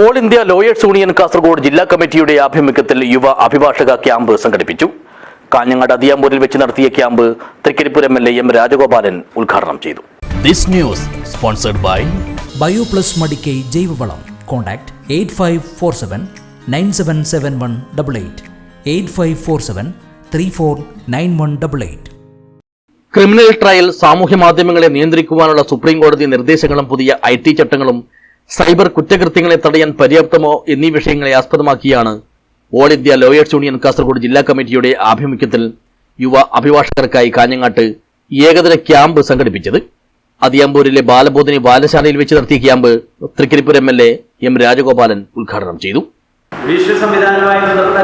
All India lawyers union Kasaragod ജില്ലാ കമ്മിറ്റിയുടെ ആഭിമുഖ്യത്തിൽ യുവ അഭിഭാഷക ക്യാമ്പ് സംഘടിപ്പിച്ചു. കാഞ്ഞങ്ങാട് അതിയാമ്പൂരിൽ വെച്ച് നടത്തിയ camp Trikaripur M L A M Rajagopalan ഉദ്ഘാടനം ചെയ്തു. This news sponsored by Bioplus Madikkai ജൈവവളം contact eight five four seven nine seven seven one double eight eight five four seven three four nine one double eight criminal trial സാമൂഹ്യ മാധ്യമങ്ങളെ നിയന്ത്രിക്കുവാനുള്ള supreme കോടതി നിർദ്ദേശങ്ങളും പുതിയ I T ചട്ടങ്ങളും cyber കുറ്റകൃത്യങ്ങളെ തടയാൻ പര്യാപ്തമോ എന്നീ വിഷയങ്ങളെ ആസ്പദമാക്കിയാണ് all India lawyers union Kasaragod ജില്ലാ കമ്മിറ്റിയുടെ ആഭിമുഖ്യത്തിൽ യുവ അഭിഭാഷകർക്കായി കാഞ്ഞങ്ങാട്ട് ഏകദിന ക്യാമ്പ് സംഘടിപ്പിച്ചത്. അതിയാമ്പൂരിലെ ബാലബോധിനി ബാലശാലയിൽ വെച്ച് നടത്തിയ camp Trikaripur M L A M Rajagopalan ഉദ്ഘാടനം ചെയ്തു. വിഷ്വൽ സംവിധാനവുമായി ബന്ധപ്പെട്ട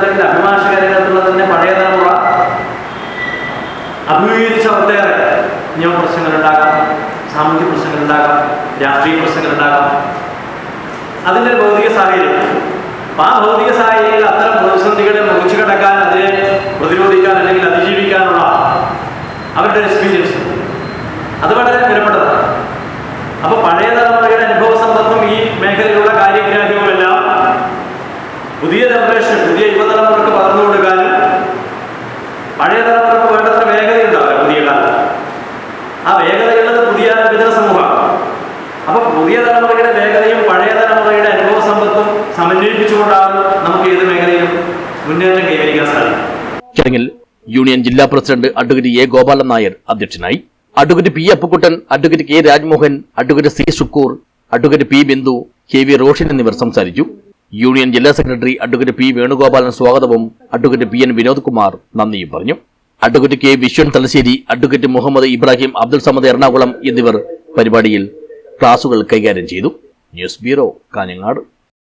തന്നെ പഴയ അഭിമുഖീകരിച്ച ഒട്ടേറെ നിയമ പ്രശ്നങ്ങളുണ്ടാകാം സാമൂഹ്യ പ്രശ്നങ്ങളുണ്ടാകാം രാഷ്ട്രീയ പ്രശ്നങ്ങളുണ്ടാകാം. അതിന്റെ ഭൗതിക സാഹചര്യം. ആ ഭൗതിക സാഹചര്യങ്ങളിൽ അത്തരം പ്രതിസന്ധികളെ മുറിച്ചു കടക്കാൻ അതിനെ പ്രതിരോധിക്കാൻ അല്ലെങ്കിൽ അതിജീവിക്കാനുള്ള അവരുടെ എക്സ്പീരിയൻസ് അത് വളരെ വിലപ്പെട്ടതാണ്. അപ്പോൾ പഴയ തലമുറയുടെ അനുഭവ സമ്പത്തും ഈ മേഖലയിലുള്ള കാര്യഗ്രാഹ്യവുമെല്ലാം പുതിയ ജനറേഷൻ പുതിയ യുവതലമുറക്ക് പകർന്നു കൊടുക്കാനും പഴയ തലമുറയ്ക്ക് വേണ്ടത്ര വേഗതയുണ്ടാവില്ല പുതിയ കാലത്ത്. ആ വേഗതയുള്ളത് പുതിയ വിതര സമൂഹമാണ് അപ്പൊ പുതിയ തലമുറയുടെ വേഗതയും പഴയ തലമുറയുടെ അനുഭവ സമ്പത്തും സമന്വയിപ്പിച്ചുകൊണ്ടാണ് നമുക്ക് ഏത് മേഖലയിലും മുന്നേറ്റം കൈവരിക്കാൻ സാധിക്കും ചടങ്ങിൽ യൂണിയൻ ജില്ലാ president advocate A Gopalan Nair അധ്യക്ഷനായി. Advocate P Appukuttan advocate K Rajmohan advocate C Shukkur advocate P Bindu K V Roshan എന്നിവർ സംസാരിച്ചു. യൂണിയൻ ജില്ലാ സെക്രട്ടറി അഡ്വക്കേറ്റ് പി വേണുഗോപാലൻ സ്വാഗതവും advocate P N Vinod Kumar നന്ദിയും പറഞ്ഞു. Advocate K Vishwan Thalassery advocate Muhammad Ibrahim Abdul Samad Ernakulam എന്നിവർ പരിപാടിയിൽ ക്ലാസുകൾ കൈകാര്യം ചെയ്തു. News bureau Kanhangad.